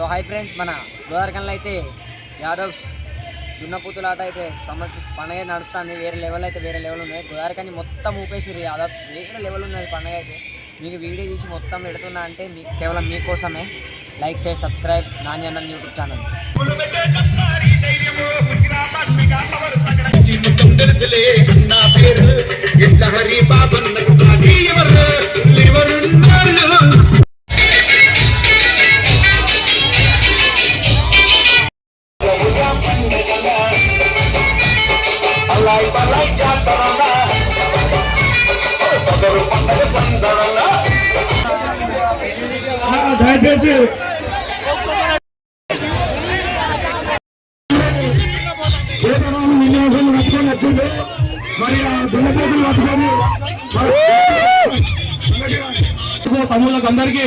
So hi friends మన గోదావరికంలో అయితే యాదవ్ దున్నపూతులాట అయితే సమ పండగ నడుస్తుంది వేరే లెవెల్ అయితే వేరే లెవెల్ ఉంది. గోదావరికని మొత్తం ఊపేసిరు యాదవ్. వేరే లెవెల్ ఉన్నది పండగ అయితే. మీకు వీడియో తీసి మొత్తం పెడుతున్నా అంటే మీ కేవలం మీకోసమే. లైక్ షేర్ సబ్స్క్రైబ్ నాణ్యన్న యూట్యూబ్ ఛానల్. దయచేసి వేతనాలు వినియోగాలు పట్టుకొని వచ్చింది? మరి ఆ దున్నపోతులు పట్టుకొని మరి తమ్ముళ్ళకి అందరికీ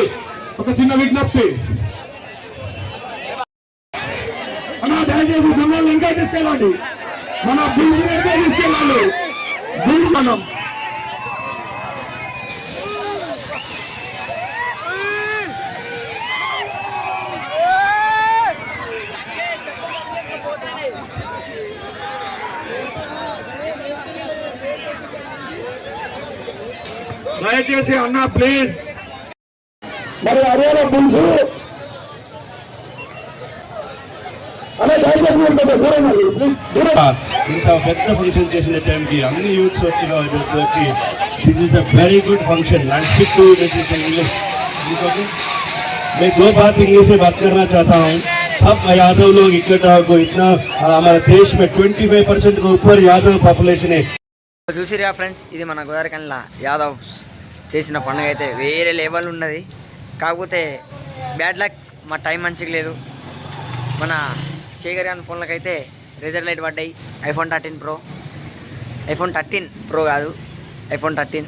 ఒక చిన్న విజ్ఞప్తి. అన్నా దయచేసి దొంగలు ఇంకా తీసుకెళ్ళండి. మన బిల్స్ తీసుకెళ్ళాలి. బిల్స్ మనం దయచేసి అన్న ప్లీజ్ మరి అరేలో పులుసు అదే దయచేసి ఉంటుంది దూరం అది, ప్లీజ్ దూరం ఇంత పెద్ద ఫంక్షన్ చేసిన టైంకి అన్ని యూత్స్ వచ్చి ఇద్దరు వచ్చి this is the very good function I speak to this is English मैं दो बात इंग्लिश में बात करना चाहता हूँ सब यादव लोग इकट्ठा को इतना हमारे देश में 25 परसेंट के ऊपर यादव पॉपुलेशन है చూసిరా ఫ్రెండ్స్ ఇది మన గోదావరికంలో యాదవ్ చేసిన పండుగ అయితే వేరే లెవెల్ ఉన్నది కాకపోతే బ్యాడ్ లక్ మా టైం మంచిగా లేదు మన శేఖర్ గారి అయితే రిజల్ట్ లైట్ పడ్డాయి. IPhone thirteen pro. IPhone thirteen pro కాదు. ఐఫోన్ థర్టీన్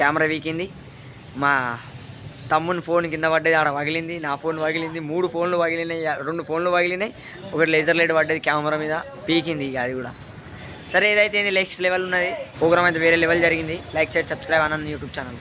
కెమెరా వీకింది. మా తమ్ముని ఫోన్ కింద పడ్డది ఆడ పగిలింది నా ఫోన్ పగిలింది మూడు ఫోన్లు పగిలినాయి రెండు ఫోన్లు పగిలినాయి ఒకటి లేజర్ లైట్ పడ్డది కెమెరా మీద పీకింది ఇక అది కూడా. సరే ఏదైతే నెక్స్ట్ లెవెల్ ఉన్నది ప్రోగ్రామ్ అయితే వేరే లెవెల్ జరిగింది లైక్ షేర్ సబ్స్క్రైబ్ అన్నాను యూట్యూబ్ ఛానల్.